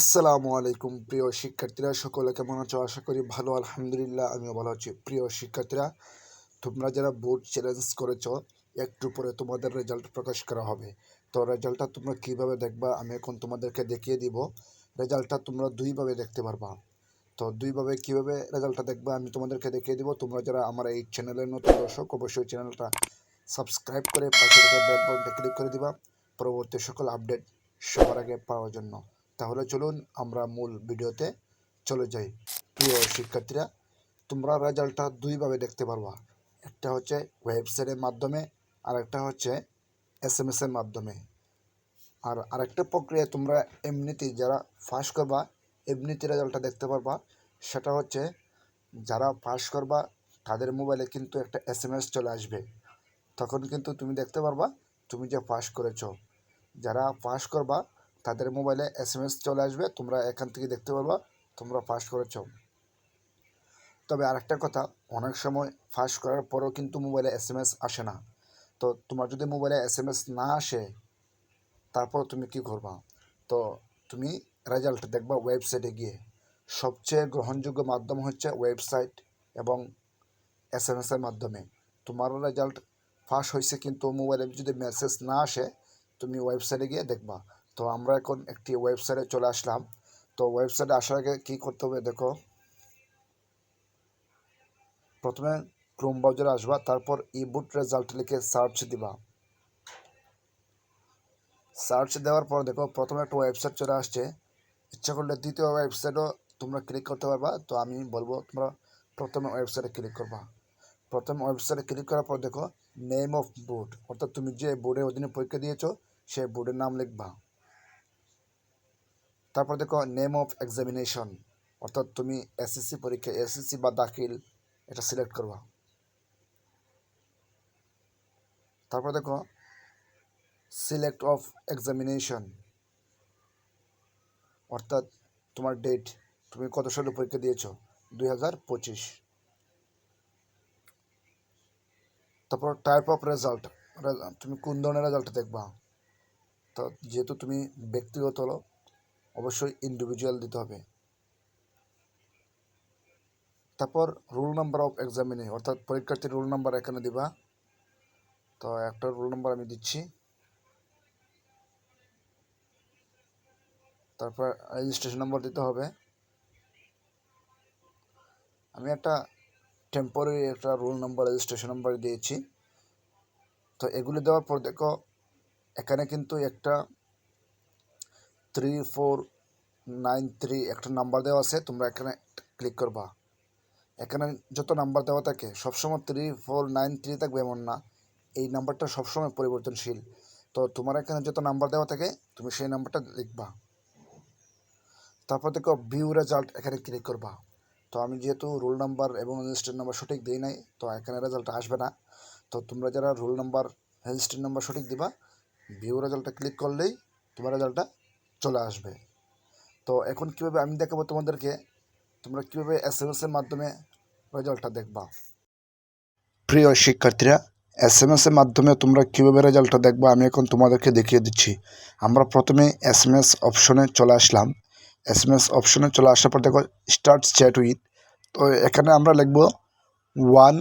আসসালামু আলাইকুম প্রিয় শিক্ষার্থীরা, সকলে কেমন আছো? আশা করি ভালো, আলহামদুলিল্লাহ, আমিও ভালো আছি। প্রিয় শিক্ষার্থীরা, তোমরা যারা বোর্ড চ্যালেঞ্জ করেছ, একটু পরে তোমাদের রেজাল্ট প্রকাশ করা হবে। তো রেজাল্টটা তোমরা কীভাবে দেখবা, আমি এখন তোমাদেরকে দেখিয়ে দিব। রেজাল্টটা তোমরা দুইভাবে দেখতে পারবা। তো দুইভাবে কীভাবে রেজাল্টটা দেখবা, আমি তোমাদেরকে দেখিয়ে দিব। তোমরা যারা আমার এই চ্যানেলের নতুন দর্শক, অবশ্যই চ্যানেলটা সাবস্ক্রাইব করে পাশে থেকে বেল ক্লিক করে দিবা। পরবর্তী সকল আপডেট সবার আগে পাওয়ার জন্য। তাহলে চলুন আমরা মূল ভিডিওতে চলে যাই। প্রিয় শিক্ষার্থীরা, তোমরা রেজাল্টটা দুইভাবে দেখতে পারবা। একটা হচ্ছে ওয়েবসাইটের মাধ্যমে আর একটা হচ্ছে এস এম এসের মাধ্যমে। আর আরেকটা প্রক্রিয়া তোমরা এমনিতেই যারা পাস করবা এমনিতে রেজাল্টটা দেখতে পারবা। সেটা হচ্ছে, যারা পাস করবা, তাদের মোবাইলে কিন্তু একটা এস এম এস চলে আসবে। তখন কিন্তু তুমি দেখতে পারবা, তুমি যে পাস করেছ। যারা পাস করবা তাদের মোবাইলে এস এম এস চলে আসবে, তোমরা এখান থেকে দেখতে পারবা, তোমরা পাস করেছ। তবে আরেকটা কথা, অনেক সময় পাস করার পরও কিন্তু মোবাইলে এস এম এস আসে না। তো তোমার যদি মোবাইলে এস এম এস না আসে, তারপর তুমি কি করবা? তো তুমি রেজাল্ট দেখবা ওয়েবসাইটে গিয়ে। সবচেয়ে গ্রহণযোগ্য মাধ্যম হচ্ছে ওয়েবসাইট এবং এস এম এসের মাধ্যমে। তোমার রেজাল্ট ফাঁস হয়েছে কিন্তু মোবাইলে যদি মেসেজ না আসে, তুমি ওয়েবসাইটে গিয়ে দেখবা। তো আমরা এখন একটি ওয়েবসাইটে চলে আসলাম। তো ওয়েবসাইটে আসার আগে কী করতে হবে দেখো। প্রথমে ক্রোম ব্রাউজারে আসবা, তারপর ই বুট রেজাল্ট লিখে সার্চ দিবা। সার্চ দেওয়ার পর দেখো, প্রথমে একটা ওয়েবসাইট চলে আসছে। ইচ্ছা করলে দ্বিতীয় ওয়েবসাইটও তোমরা ক্লিক করতে পারবা। তো আমি বলব, তোমরা প্রথমে ওয়েবসাইটে ক্লিক করবা। প্রথম ওয়েবসাইটে ক্লিক করার পর দেখো নেম অফ বোর্ড অর্থাৎ তুমি যে বোর্ডের অধীনে পরীক্ষা দিয়েছ, সেই বোর্ডের নাম লিখবা। তারপর দেখো নেম অফ এক্সামিনেশন অর্থাৎ তুমি এসএসসি পরীক্ষা এসএসসি বা দাখিল, এটা সিলেক্ট করবা। তারপর দেখো সিলেক্ট অফ এক্সামিনেশন অর্থাৎ তোমার ডেট তুমি কত সালে পরীক্ষা দিয়েছ? দুই হাজার পঁচিশ। তারপর টাইপ অফ রেজাল্ট তুমি কোন ধরনের রেজাল্ট দেখবা? তো যেহেতু তুমি ব্যক্তিগত হলো অবশ্যই ইন্ডিভিজুয়াল দিতে হবে। তারপর রোল নাম্বার অফ এক্সামিনে অর্থাৎ পরীক্ষার্থীর রোল নাম্বার এখানে দিবা। তো একটা রোল নাম্বার আমি দিচ্ছি। তারপর রেজিস্ট্রেশন নম্বর দিতে হবে। আমি একটা টেম্পোরারি একটা রোল নাম্বার রেজিস্ট্রেশন নাম্বার দিয়েছি। তো এগুলি দেওয়ার পর দেখো, এখানে কিন্তু একটা থ্রি ফোর নাইন থ্রি একটা নাম্বার দেওয়া আছে, তোমরা এখানে ক্লিক করবা। এখানে যত নাম্বার দেওয়া থাকে, সবসময় থ্রি ফোর নাইন থ্রি থাকবে এমন না। এই নাম্বারটা সবসময় পরিবর্তনশীল। তো তোমার এখানে যত নাম্বার দেওয়া থাকে, তুমি সেই নাম্বারটা লিখবা। তারপর দেখো ভিউ রেজাল্ট এখানে ক্লিক করবা। তো আমি যেহেতু রোল নাম্বার এবং রেজিস্টার নাম্বার সঠিক দিই নাই, তো এখানে রেজাল্ট আসবে না। তো তোমরা যারা রোল নাম্বার রেজিস্টার নাম্বার সঠিক দিবা ভিউ রেজাল্টটা ক্লিক করলেই তোমার রেজাল্টটা চলে আসবে। তো এখন কীভাবে আমি দেখাবো তোমাদেরকে? তোমরা কীভাবে এস এম এসের মাধ্যমে রেজাল্টটা দেখবা? প্রিয় শিক্ষার্থীরা এস এম এসের মাধ্যমে তোমরা কীভাবে রেজাল্টটা দেখবা আমি এখন তোমাদেরকে দেখিয়ে দিচ্ছি। আমরা প্রথমে এস এম এস অপশনে চলে আসলাম। এস এম এস অপশনে চলে আসার পর দেখো স্টার্ট চ্যাট উইথ তো এখানে আমরা লিখব ওয়ান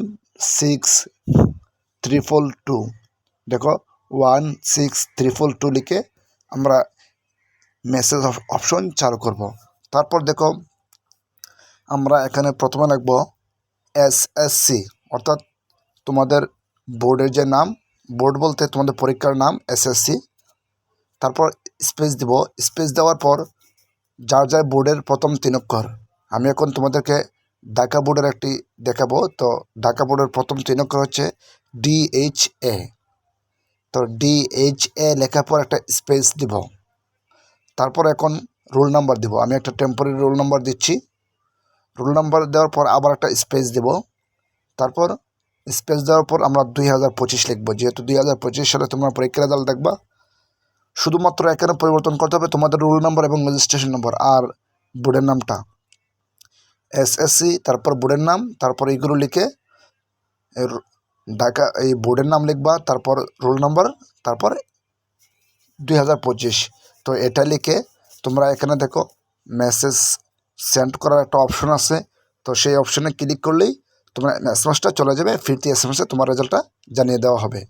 সিক্স ত্রিপল টু দেখো ওয়ান সিক্স ত্রিপল টু লিখে আমরা মেসেজ অপশন চালু করব। তারপর দেখো, আমরা এখানে প্রথমে লিখব এস এস সি অর্থাৎ তোমাদের বোর্ডের যে নাম, বোর্ড বলতে তোমাদের পরীক্ষার নাম এসএসসি তারপর স্পেস দিব। স্পেস দেওয়ার পর যার যার বোর্ডের প্রথম তিন অক্ষর। আমি এখন তোমাদেরকে ঢাকা বোর্ডের একটি দেখাবো। তো ঢাকা বোর্ডের প্রথম তিন অক্ষর হচ্ছে এ তো ডিএইচ এ লেখার পর একটা স্পেস দিব। তারপর এখন রোল নাম্বার দিব। আমি একটা টেম্পোরারি রোল নাম্বার দিচ্ছি। রোল নাম্বার দেওয়ার পর আবার একটা স্পেস দেব। তারপর স্পেস দেওয়ার পর আমরা দুই হাজার পঁচিশ লিখব। যেহেতু দুই হাজার পঁচিশ সালে তোমরা পরীক্ষা রেজাল্ট দেখবা, শুধুমাত্র এখানে পরিবর্তন করতে হবে তোমাদের রোল নাম্বার এবং রেজিস্ট্রেশন নম্বর আর বোর্ডের নামটা। এসএসসি তারপর বোর্ডের নাম, তারপর এইগুলো লিখে ঢাকা এই বোর্ডের নাম লিখবা, তারপর রোল নাম্বার তারপর দুই হাজার পঁচিশ। তো এটা লিখে তোমরা এখানে দেখো মেসেজ সেন্ড করার একটা অপশন আছে। তো সেই অপশনে ক্লিক করলেই তোমার এস চলে যাবে। ফিরতি এস এম তোমার রেজাল্টটা জানিয়ে দেওয়া হবে।